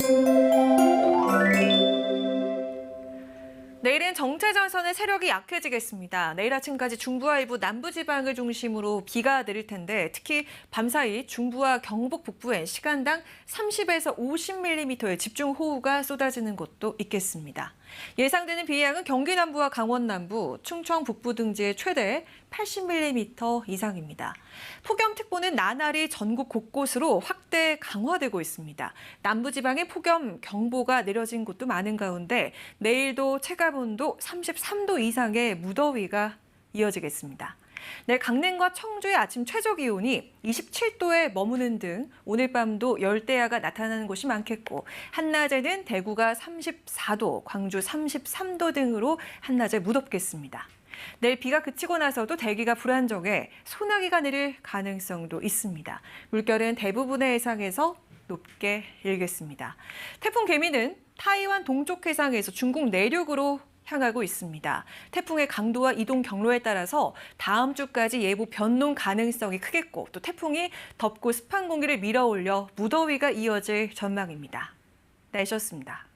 Música 내일은 정체 전선의 세력이 약해지겠습니다. 내일 아침까지 중부와 일부 남부 지방을 중심으로 비가 내릴 텐데 특히 밤사이 중부와 경북 북부엔 시간당 30에서 50mm의 집중 호우가 쏟아지는 곳도 있겠습니다. 예상되는 비 양은 경기 남부와 강원 남부, 충청 북부 등지의 최대 80mm 이상입니다. 폭염특보는 나날이 전국 곳곳으로 확대 강화되고 있습니다. 남부 지방에 폭염 경보가 내려진 곳도 많은 가운데 내일도 체감 온도 33도 이상의 무더위가 이어지겠습니다. 내일 강릉과 청주의 아침 최저 기온이 27도에 머무는 등 오늘 밤도 열대야가 나타나는 곳이 많겠고 한낮에는 대구가 34도, 광주 33도 등으로 한낮에 무덥겠습니다. 내일 비가 그치고 나서도 대기가 불안정해 소나기가 내릴 가능성도 있습니다. 물결은 대부분의 해상에서 높게 일겠습니다. 태풍 개미는 타이완 동쪽 해상에서 중국 내륙으로 향하고 있습니다. 태풍의 강도와 이동 경로에 따라서 다음 주까지 예보 변동 가능성이 크겠고 또 태풍이 덥고 습한 공기를 밀어올려 무더위가 이어질 전망입니다. 날씨였습니다.